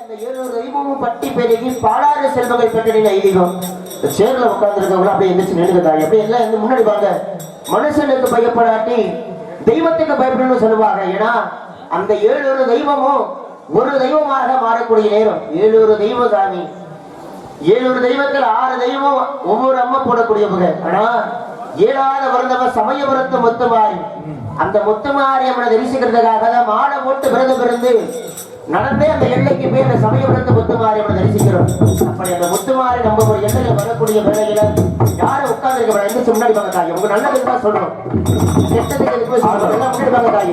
அந்த ஏழு தெய்வமும் பட்டி பெருகி பாலாறு செல்வங்கள் பெற்றடின் ஐதீகம். இந்த சேர்ல உட்கார்ந்துருக்கவங்களும் அப்படியே எந்திரிச்சு நின்றுக்கிறாங்க அப்படியே எல்லாம் வந்து முன்னாடி வாங்க. மனுஷனுக்கு பயப்படாட்டி தெய்வத்துக்கு பயப்படணும்னு சொல்லுவாங்க. ஏன்னா அந்த ஏழு தெய்வமும் ஒரு தெய்வமாக மாறக்கூடிய நேரம். ஏழு தெய்வ சாமி. ஏழு தெய்வத்தில் ஆறு தெய்வம் ஒவ்வொரு அம்மா போடக்கூடியவங்க ஆனா ஏழாத பிறந்தவ சமயபுரத்து முத்துமாரி அந்த முத்துமாரி அம்மனை தரிசிக்கிறதுக்காக தான் மாலை போட்டு விரதம் இருந்து நடந்தே அந்த எல்லைக்கு போய் அந்த சமயபுரத்து முத்துமாரி அம்மனை தரிசிக்கிறோம். அப்படி அந்த முத்துமாரி நம்ம ஒரு எல்லையில வரக்கூடிய வேலையில யாரும் உட்கார்ந்து இருக்க எந்திரிச்சு முன்னாடி வாங்க தாய்? உங்க நல்லதுக்கு தான் சொல்றோம் முன்னாடி வாங்க தாய்.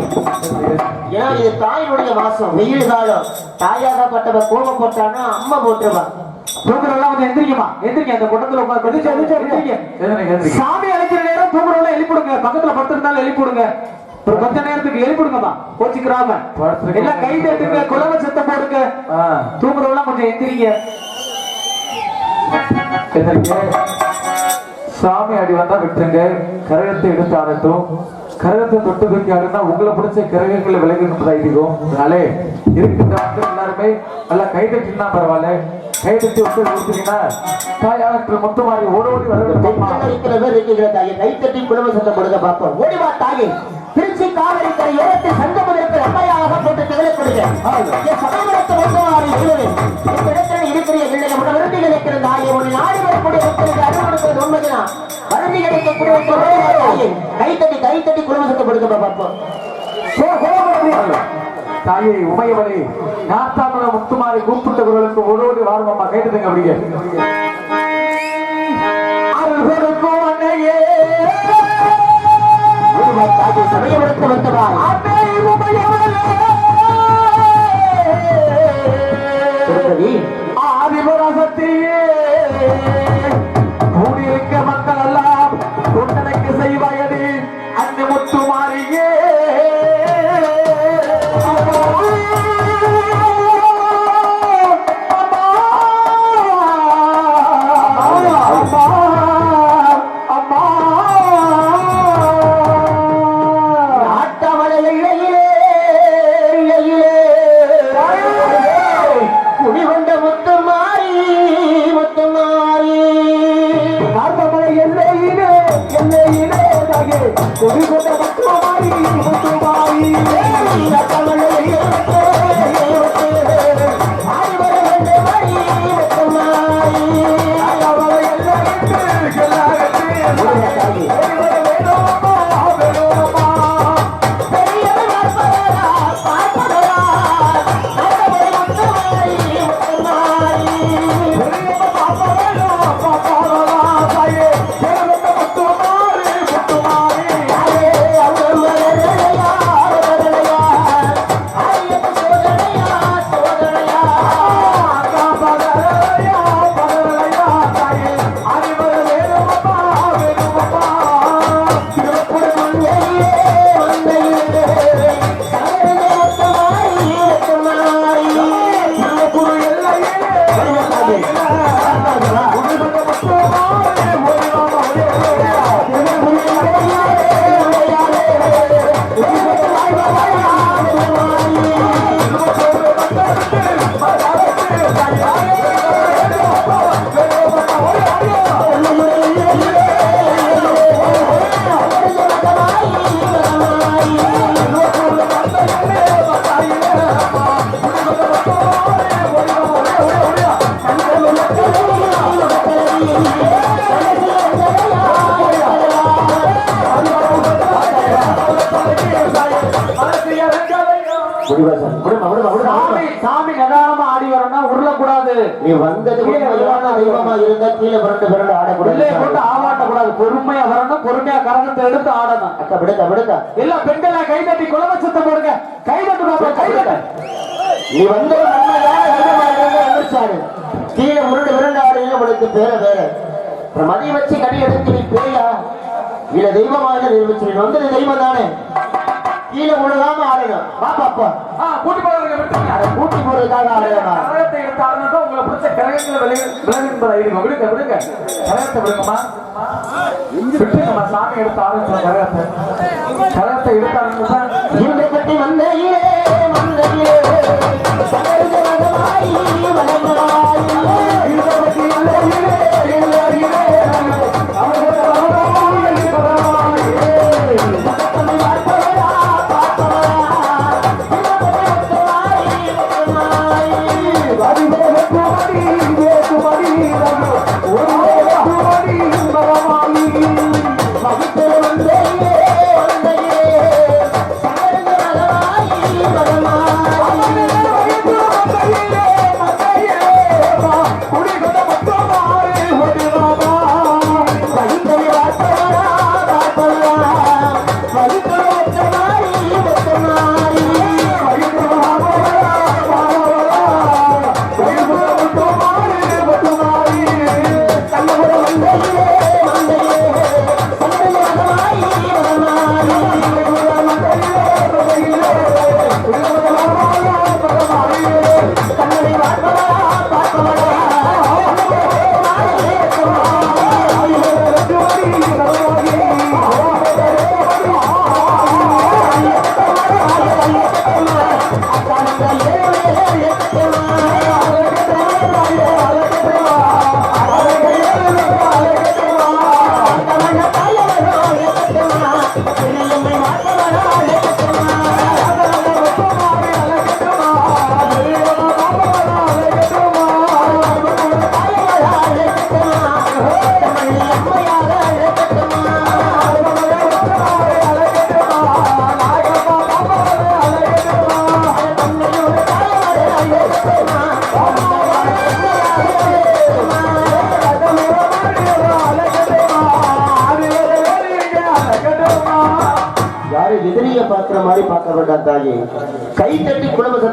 ஏன்னா இது தாயினுடைய மாசம் வெயில் காலம். தாயாகப்பட்டவ கோபம் போட்டான்னா அம்மா போட்டுருவா. தூங்குறவங்க வந்து எந்திரிக்குமா? எந்திரிக்க அந்த குட்டத்துல எந்திரிங்க. சாமி அழைக்கிற நேரம் தூங்குறவங்க எழுப்பிடுங்க பக்கத்துல படுத்திருந்தாலும் எழுப்பிடுங்க ஒரு கொஞ்ச நேரத்துக்கு எழுப்பிடுங்கம்மா கோச்சிக்கிறாம. எல்லாம் கை தட்டுங்க குலவ சத்தம் போடுங்க. தூங்குறவங்க கொஞ்சம் எந்திரிங்க. சாமி அடி வந்தா விட்டுருங்க. கரகத்தை எடுத்து ஆடட்டும் கரகத்தை தொட்டு தூக்கி ஆடுனா உங்களை பிடிச்ச கிரகங்களை விலகின்ற ஐதீகம். அதனாலே இருக்கின்ற மக்கள் எல்லாருமே நல்லா கை தட்டினா பரவாயில்ல. கை தட்டி விட்டு கொடுத்தீங்கன்னா தாயாருக்கு முத்துமாரி ஓடி ஓடி வர இருக்கிற பேர் இருக்கிற தாயை கைத்தட்டி குடும்ப சத்தம் கொடுக்க பார்ப்போம் ஓடிவா தாயே. திருச்சி காவிரி கரை ஓரத்தில் சங்கமம் இருக்கிற அம்மையாக போட்டு சமயத்தை மொத்தமாக சொல்லுது இந்த இடத்துல இருக்கிற இல்லை உன விரும்பி கிடைக்கிற தாயை உன்னை நாடி வரக்கூடிய மக்களுக்கு அனுமதிப்பது உண்மைதான் வருந்தி கிடைக்கக்கூடிய கைத்தட்டி கைத்தட்டி குடும்ப சத்தம் கொடுக்க பார்ப்போம் தாயை உமையவளே நாத்தாமல முத்துமாரி கூப்பிட்ட குரலுக்கு ஓடி வாருமாம்மா கேட்டுதுங்க அப்படியே அருள்பெருக்கும் அன்னையே. ஓடிவா தாயே கொடிகொண்ட முத்துமாரி முத்துமாரி பொறுமையா எடுத்து ஆடணும். அக்கா விடுக்கா விடுக்கா இல்ல பெண்களை கை தட்டி குலவ சுத்தம் போடுங்க. கை தட்டு பாப்பா, கை தட்டு. நீ வந்து நன்மையான தெய்வமா இருந்தா எந்திரிச்சாரு கீழே உருண்டு விரண்டு ஆடுங்க உனக்கு பேர வேற. அப்புறம் மதிய வச்சு கடி எடுத்து நீ பேயா? இல்ல தெய்வமாக நிர்மிச்சு வந்து தெய்வம் தானே? கீழே முழுகாம ஆடணும் வா பாப்பா. ஆ, கூட்டி அதை கூட்டி போறதுக்காக ஆடணும் கரகத்தை எடுத்து ஆடுனதும் உங்களை பிடிச்ச கரகங்களை விலகி விலகின்பதை ஐதீகம். விடுங்க விடுங்க கரகத்தை விடுங்கம்மா விட்டுங்கம்மா. சாமி எடுத்து ஆரம்பிச்சோம் கரகத்தை. கரகத்தை எடுத்து ஆரம்பிச்சா கட்டி வந்தையிலே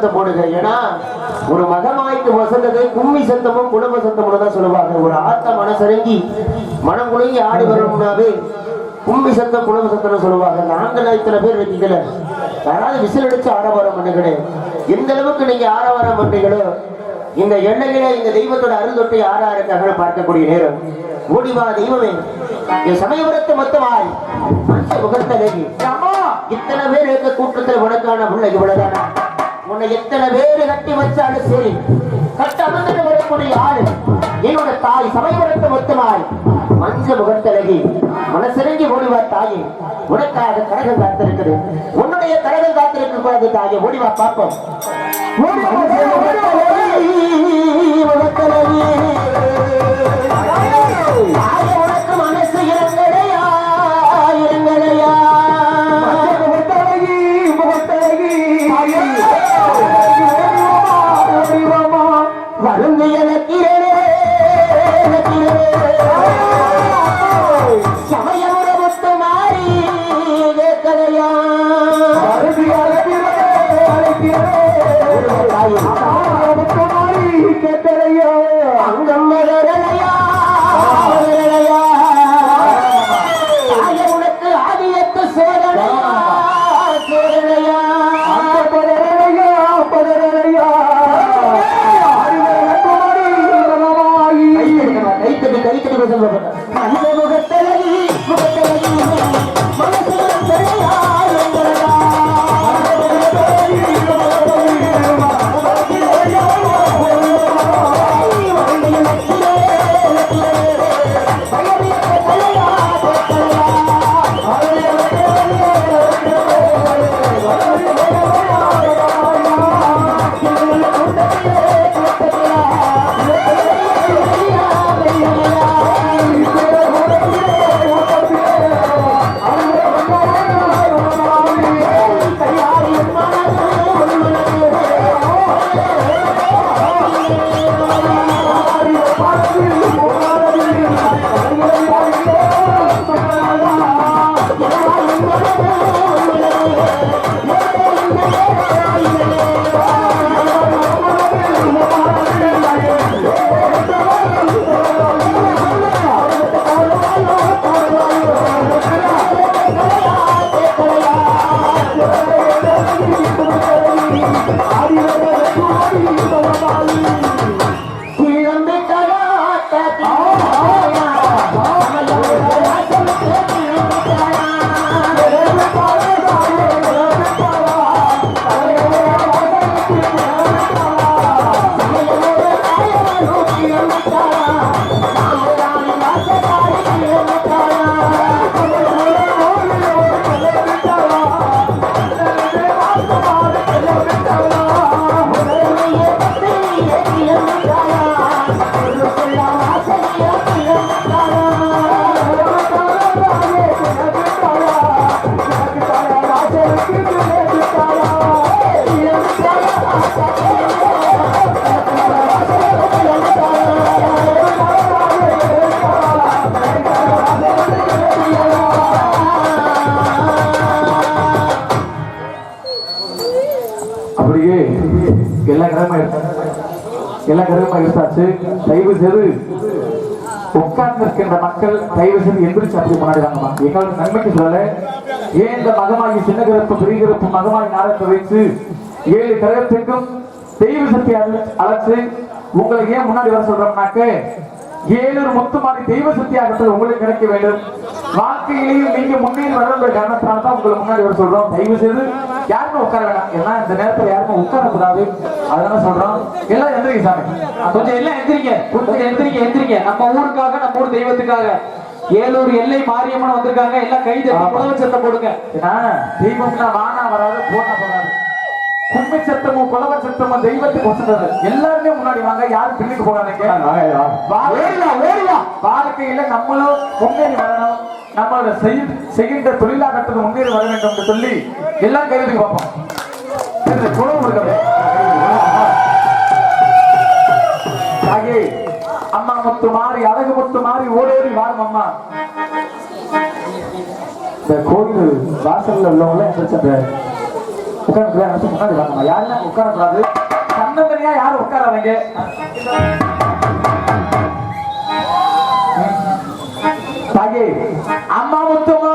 சத்தம் போடுங்க. ஏன்னா ஒரு மகமாய்க்கு வசந்தது கும்மி சத்தமும் குடும்ப சத்தமும் தான் சொல்லுவாங்க. ஒரு ஆத்த மனசரங்கி மனம் குலுங்கி ஆடி வரணும்னாவே கும்மி சத்தம் குடும்ப சத்தம்னு சொல்லுவாங்க. நாங்கள் இத்தனை பேர் வைக்கல. யாராவது விசில் அடிச்சு ஆரவாரம் பண்ணுங்களே. எந்த அளவுக்கு நீங்க ஆரவாரம் பண்றீங்களோ இந்த எண்ணெயில இந்த தெய்வத்தோட அருள் தொட்டு யாரா இருக்காங்க பார்க்கக்கூடிய நேரம். ஓடிவா தெய்வமே. என் சமயபுரத்து மொத்தமாய். அம்மா! இத்தனை பேர் இருக்க கூட்டத்தில் உனக்கான பிள்ளை இவ்வளவுதானா? உன்னை எத்தனை பேர் கட்டி வச்சாலும் சரி கட்ட அமர்ந்துட்டு வரக்கூடிய ஆளு என்னோட தாய் சமயபுரத்து மொத்தமாய் மஞ்ச முகத்தழகி மனசிறங்கி ஓடிவா தாயே. உனக்காக கரகம் காத்திருக்குது. உன்னுடைய கரகம் காத்திருக்க கூடாது தாயே ஓடிவா பார்ப்போம். முகத்தழகி, எல்லா கடமை எடுத்தாச்சு தயவு செய்து உட்கார்ந்திருக்கின்ற மக்கள் தயவு செய்து எந்திரிச்சு அப்படி முன்னாடி வாங்கம்மா. எங்களுக்கு நன்மைக்கு சொல்லல. ஏன் இந்த மகமாகி சின்ன கருப்பு பெரிய கருப்பு மகமாகி நாடகத்தை வைத்து ஏழு கரகத்துக்கும் தெய்வ சக்தி அழைச்சு உங்களை ஏன் முன்னாடி வர சொல்றோம்னாக்க ஏழு முத்துமாரி தெய்வ சக்தி ஆகத்தில் உங்களுக்கு கிடைக்க வேண்டும். வாழ்க்கையிலேயும் நீங்க முன்னேறி வர காரணத்தினால தான் உங்களை முன்னாடி வர சொல்றோம். தயவு செய்து யாருமே உட்கார வேண்டாம் ஏன்னா இந்த நேரத்துல யாருமே உட்காரக்கூடாது. அதனால சொல்றோம். எல்லாம் எந்திரிங்க சாமி. கொஞ்சம் எல்லாம் எந்திரிங்க கொஞ்சம் எந்திரிங்க எந்திரிங்க நம்ம ஊருக்காக நம்ம ஊர் தெய்வத்துக்காக. ஏலூர் எல்லை மாரியம்மன் வந்திருக்காங்க. எல்லாம் கை புலவ சத்தம் போடுங்க. ஏன்னா தெய்வம்னா வானா வராது போனா போகாது கும்மி சத்தமும் குலவ சத்தமும் தெய்வத்துக்கு வசந்தது எல்லாருமே முன்னாடி வாங்க. யாரும் பின்னுக்கு போகாதீங்க. ஓடியா வாழ்க்கையில நம்மளும் முன்னேறி வரணும். நம்மளோட செய்- செய்கின்ற தொழிலாகத்துக்கு முன்னேறி வர வேண்டும் என்று சொல்லி எல்லாம் கைதுக்கு பார்ப்போம் குணம் குளம் இருக்கிறது அம்மா முத்து மாறி அழகு முத்து மாறி ஓடோடி வாரும் அம்மா. இந்த கோயில் வாசல்ல உள்ளவங்க எந்திரிச்சு உட்காரத்துல நினைச்சு முன்னாடி வாங்கம்மா. யாருன்னா உட்காரக்கூடாது? தன்னந்தனியா யாரும் உட்காராதீங்க. தாயே அம்மா முத்துமா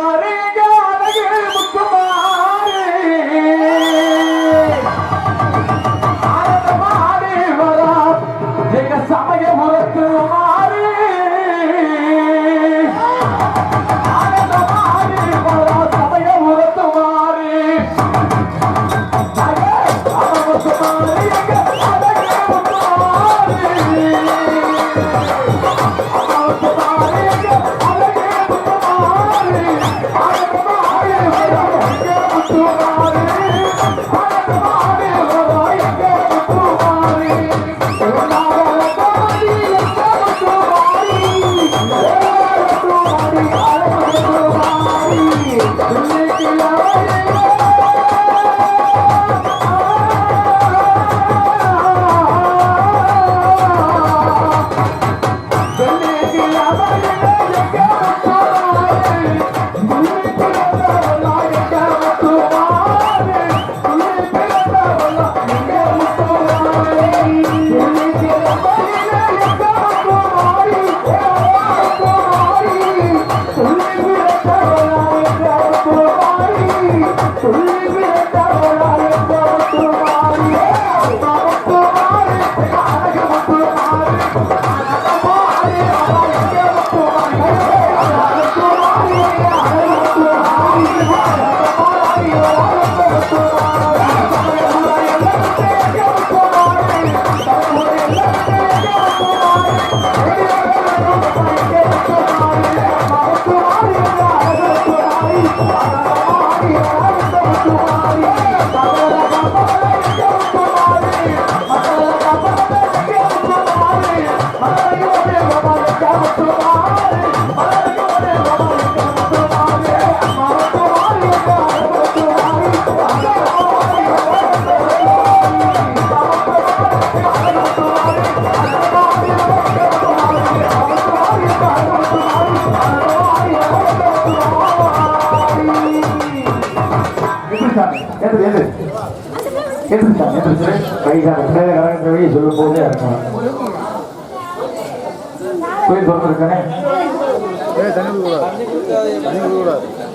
கோயில் திறந்திருக்கானே?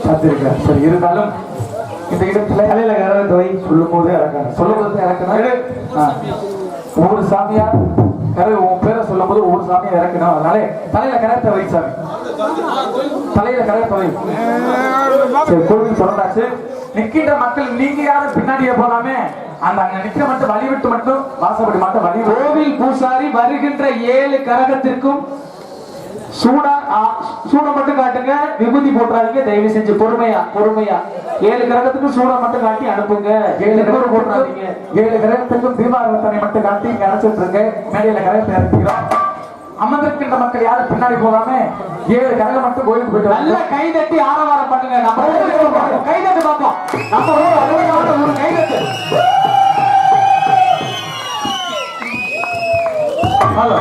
பார்த்திருக்கேன். சரி இருந்தாலும் இந்த இடத்துல தலையில கரகத்தவை சொல்லும் போதே இறக்காங்க சொல்லும் போது இறக்கணும் ஒவ்வொரு சாமியா? கரை உன் பேரை சொல்லும் போது ஒவ்வொரு சாமியா இறக்கணும். அதனால தலையில கரகத்தை வை சாமி. தலையில கரகத்தை வை சரி கோவில் சொல்றாச்சு நிக்கின்ற மக்கள் நீங்க யாரும் பின்னாடியே போலாமே. அந்த அங்க நிக்கிற மட்டும் வழி விட்டு மட்டும் வாசப்படி மட்டும் வழி கோவில் பூசாரி வருகின்ற ஏழு கரகத்திற்கும் சூடா சூடை மட்டும் காட்டுங்க. விபூதி போட்டுறாதீங்க. தயவு செஞ்சு பொறுமையா பொறுமையா. ஏழு கிரகத்துக்கு சூடை மட்டும் காட்டி அனுப்புங்க. ஏழு பேர் போட்டுறாதீங்க. ஏழு கிரகத்துக்கும் தீபாரத்தனை மட்டும் காட்டி இங்க அணைச்சிட்டு இருக்கு மேடையில கரகத்தை இறக்கிறோம் அமர்ந்திருக்கின்ற மக்கள் யாரும் பின்னாடி போகாம ஏழு கரகம் மட்டும் கோயிலுக்கு போயிட்டு நல்ல. கை தட்டி ஆரவாரம் பண்ணுங்க. நம்ம. கை தட்டு பார்ப்போம் நம்ம ஒரு கை தட்டு. ஹலோ.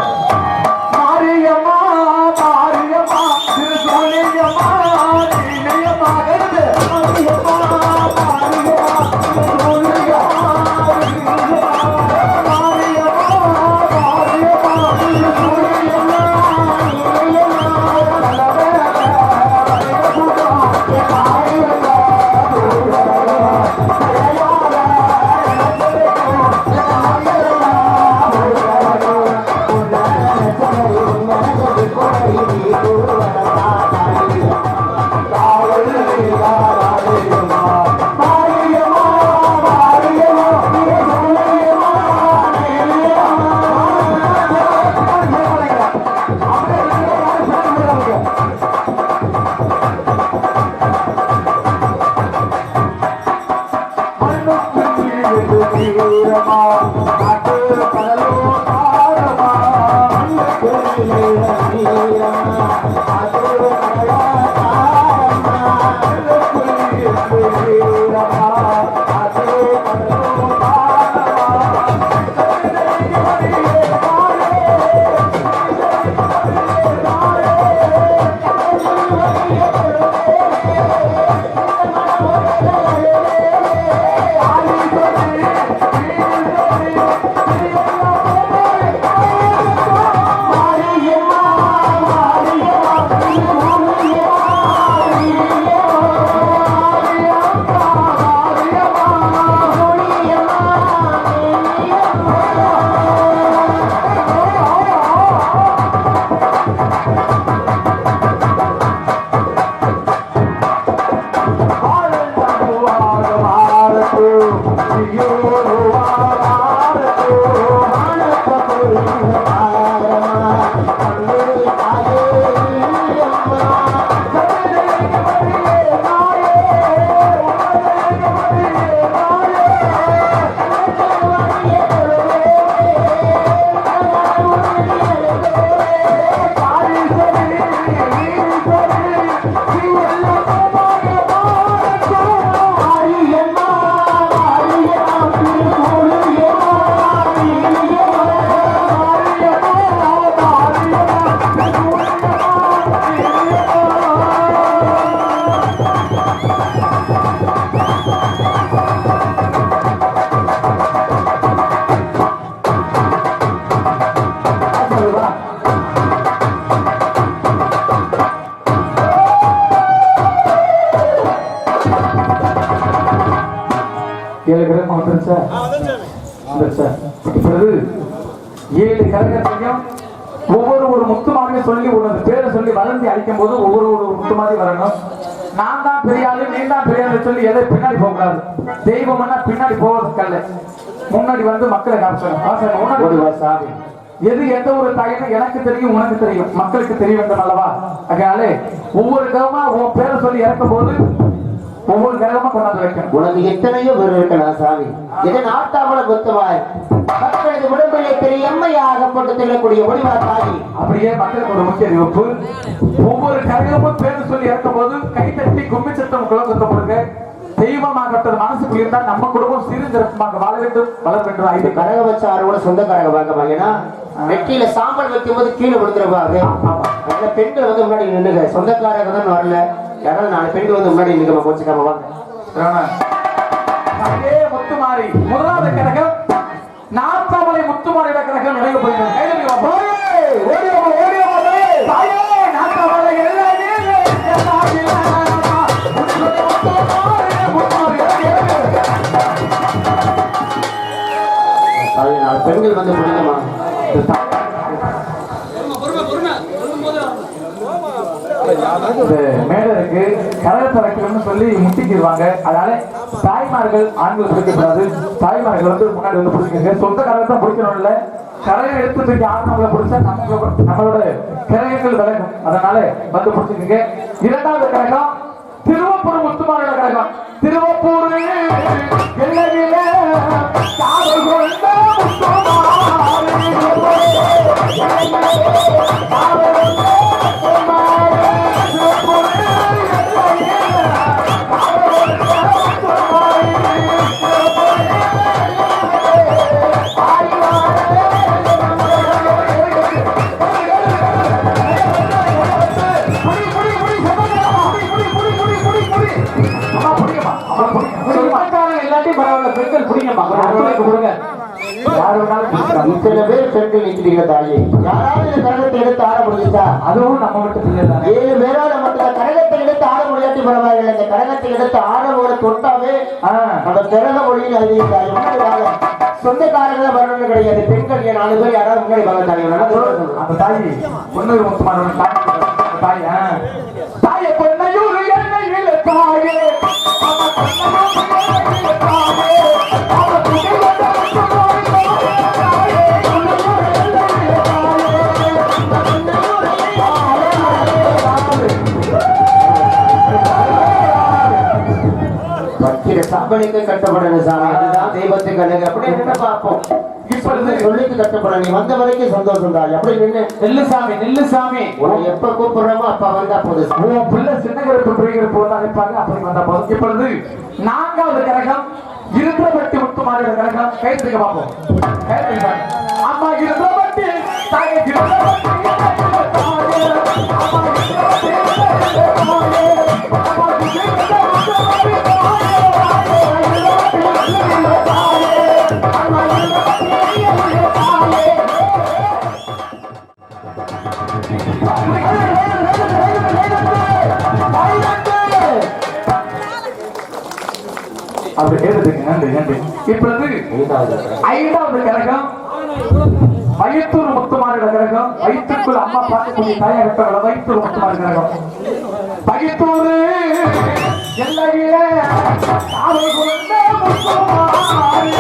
வந்துருச்சா வந்துருச்சா இப்பொழுது ஏழு கரகத்தையும் ஒவ்வொரு ஒரு முத்து மாதிரி சொல்லி உனது பேரை சொல்லி வளர்ந்து அழிக்கும் போது ஒவ்வொரு ஒரு முத்து மாதிரி வரணும் நான் தான் பெரிய ஆளு நீ தான் பெரிய ஆளு சொல்லி எதை பின்னாடி போக கூடாது தெய்வம்னா பின்னாடி போவதுக்கல்ல முன்னாடி வந்து மக்களை காமிச்சணும் வாசகன் முன்னாடி சாமி எது எந்த ஒரு தாயினும் எனக்கு தெரியும் உனக்கு தெரியும். மக்களுக்கு தெரிய வேண்டும் அல்லவா? அதனாலே ஒவ்வொரு கிரகமா உன் பேரை சொல்லி இறக்கும் போது ஒவ்வொரு கிரகமா கொண்டாந்து வைக்கணும். உனக்கு எத்தனையோ பேர் இருக்கலாம் சாமி. இதை நாட்டாமல குத்தமாய் மக்களது உடம்பிலே பெரிய எம்மையாக போட்டு செல்லக்கூடிய முடிவா தாய் அப்படியே மக்களுக்கு ஒரு முக்கிய அறிவிப்பு ஒவ்வொரு கரகமும் பேர் சொல்லி இறக்கும் போது கைத்தட்டி கும்மி சத்தம் குலசத்தம் கொடுங்க. தெய்வமாகப்பட்டது மனசுக்குள்ள இருந்தா நம்ம குடும்பம் சிறுந்திரமாக வாழ வேண்டும் வளர வேண்டும். ஐந்து கரக வச்சாரோட சொந்தக்காரங்க பார்க்க ஏன்னா வெற்றியில சாம்பல் வைக்கும் போது கீழே விழுந்துருவாங்க அதனால பெண்கள் வந்து முன்னாடி நின்னுங்க. சொந்தக்காரங்க தான் வரல. யாராவது நாலு பெண்கள் வந்து முன்னாடி நிற்கமா போச்சுக்காம வாங்க. முத்துமாரி முதலாவது கரகம் நாத்தாமலை முத்துமாரியோட கரகம் நினைவு கைதட்டி பார்ப்போம். ஓடி வா, ஓடி வா, ஓடி. தாயே, நாத்தாமலை எல்லாமே எல்லாமே முத்துமாரி, முத்துமாரி, அது நாலு பெண்கள் வந்து பிடிக்குமா இந்த மேடை இருக்கு. கரகத்தை வைக்கணும்னு சொல்லி முட்டிக்கிடுவாங்க. அதனால தாய்மார்கள் ஆண்கள் பிடிக்கக்கூடாது தாய்மார்கள் வந்து முன்னாடி வந்து பிடிக்குங்க சொந்த கரகத்தை பிடிக்கணும் இல்ல கரகம் எடுத்து தூக்கி ஆரம்பங்களை பிடிச்சா நம்மளோட நம்மளோட கிரகங்கள் விலகும். அதனால வந்து பிடிச்சிருக்கீங்க இரண்டாவது கரகம் திருவப்பூர் முத்துமாரோட கரகம். இத்தனை பேர் பெண்கள் நிற்கிறீங்க தாயே? யாராவது இந்த கரகத்தை எடுத்து ஆட முடியுதா அதுவும் நம்ம வீட்டு பிள்ளை தானே ஏழு பேரால மட்டும் கரகத்தை எடுத்து ஆட முடியாட்டி பரவாயில்லை இந்த கரகத்தை எடுத்து ஆடவோட தொட்டாவே நம்ம திறக மொழியில் எழுதியிருக்காரு முன்னாடி வாங்க. சொந்தக்காரங்க வரணும்னு கிடையாது. பெண்கள் ஏன் நாலு பேர் யாராவது முன்னாடி நல்லா சொல்லுங்க. அந்த தாய் பொண்ணு முத்துமாரோட தாய் கட்டப்படணும் சாமி அதுதான் தெய்வத்துக்கு அழகு அப்படி என்ன பார்ப்போம். இப்பொழுது சொல்லிக்கு கட்டப்பட நீ வந்த வரைக்கும் சந்தோஷம் தான். அப்படி நின்று நெல்லு சாமி நெல்லு சாமி. உன்னை எப்ப கூப்பிடுறோமோ அப்ப வந்தா போதும். உன் பிள்ளை சின்ன கருப்பு பெரிய அழைப்பாங்க அப்படி வந்தா போதும். இப்பொழுது நான்காவது கரகம் இருபத்தி இருந்தபட்டி முத்துமாரியோட கரகம். கைத்துக்கு பார்ப்போம். கைத்துக்க ஐந்தாவது கரகம். வயிற்றூர் முத்துமாரிட கரகம். வயிற்றுக்குள் அம்மா பார்க்கக்கூடிய தாயகத்தவள வயிற்றூர் முத்துமாரி கரகம். வயிற்றூர் எல்லையில காவல் கொண்ட முத்துமாரி.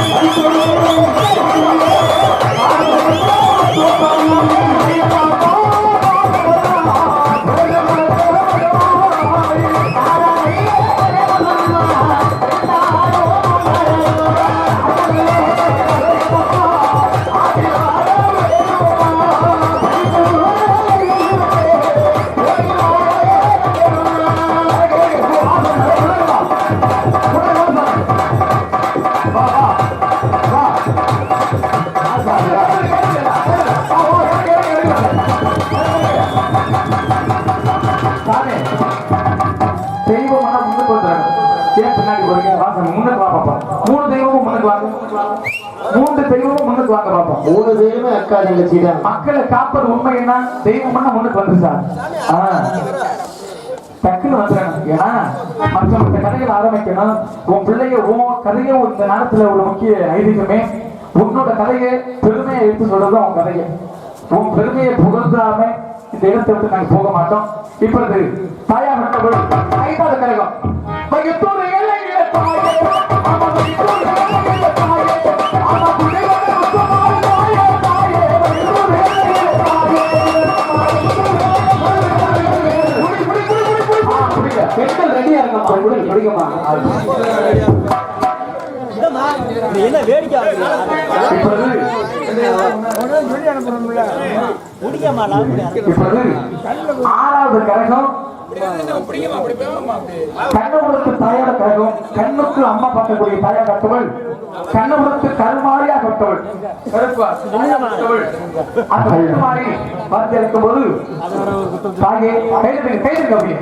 பேருமே தான் மக்களை காப்பது உண்மை என்ன தெய்வம் முன்னுக்கு வந்து சார். ஆ. டக்குன்னு வந்துடணும் ஏன்னா மற்ற மற்ற கதைகள் ஆரம்பிக்கணும். உன் பிள்ளைய உன் கதையை இந்த நேரத்துல உள்ள முக்கிய ஐதீகமே உன்னோட கதையை பெருமையை எடுத்து சொல்றது உன் கதையை. உன் பெருமையை புகழ்ந்தாம இந்த இடத்தை விட்டு நாங்க போக மாட்டோம். இப்பொழுது தாயா மண்டபம் ஐந்தாவது கழகம். என்ன வேடிக்கை ஆகுது ஆறாவது கழகம் கண்ணபுரத்து தாயார கழகம் கண்ணுக்கு அம்மா பார்க்கக்கூடிய தாயார் கட்டவள் கண்ணபுரத்து கருமாரியா கட்டவள் கருமாரி பார்த்து இருக்கும் போது தாயே கைது கைது கவி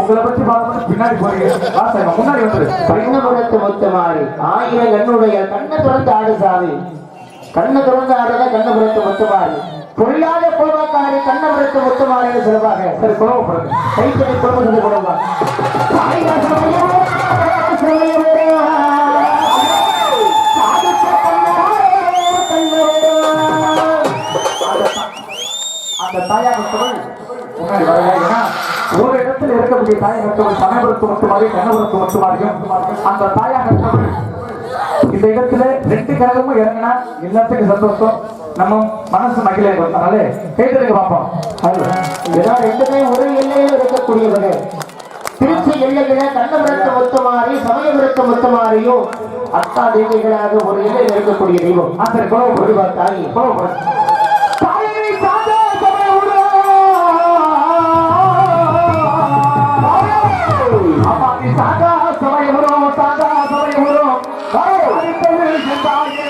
உங்களை பத்தி பார்த்து பின்னாடி போறீங்க. முன்னாடி வந்து கண்ணபுரத்து முத்துமாரி ஆயிரம் கண்ணுடைய கண்ணை திறந்து ஆடு சாமி. கண்ணை திறந்து ஆடுறத கண்ணபுரத்து மொத்தமாறு பொல்லாத கோபக்காரி கண்ணபுரத்து மொத்தமாறு சிறப்பாக சரி கோவப்படுங்க கைத்தறி குடும்பத்தை குழம்பா இருக்கக்கூடிய தாயை கட்டவள் சமயபுரத்து மட்டுமாரி கண்ணபுரத்து மட்டுமாரியும் அந்த தாயாக கட்டவள் இந்த இடத்துல ரெண்டு கரகமும் இறங்கினா எல்லாத்துக்கும் சந்தோஷம். நம்ம மனசு மகிழ அதனால கைத்தறிக்க பார்ப்போம். அது ஏன்னா ரெண்டுமே ஒரு எல்லையில் இருக்கக்கூடியவர்கள். திருச்சி எல்லையில கண்ணபுரத்து முத்துமாரி சமயபுரத்து முத்துமாரியும் அத்தா தேவிகளாக ஒரு எல்லையில் இருக்கக்கூடிய தெய்வம். ஆ சரி கோவப்படுங்க தாய் கோவப்படுங்க Không.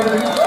அந்த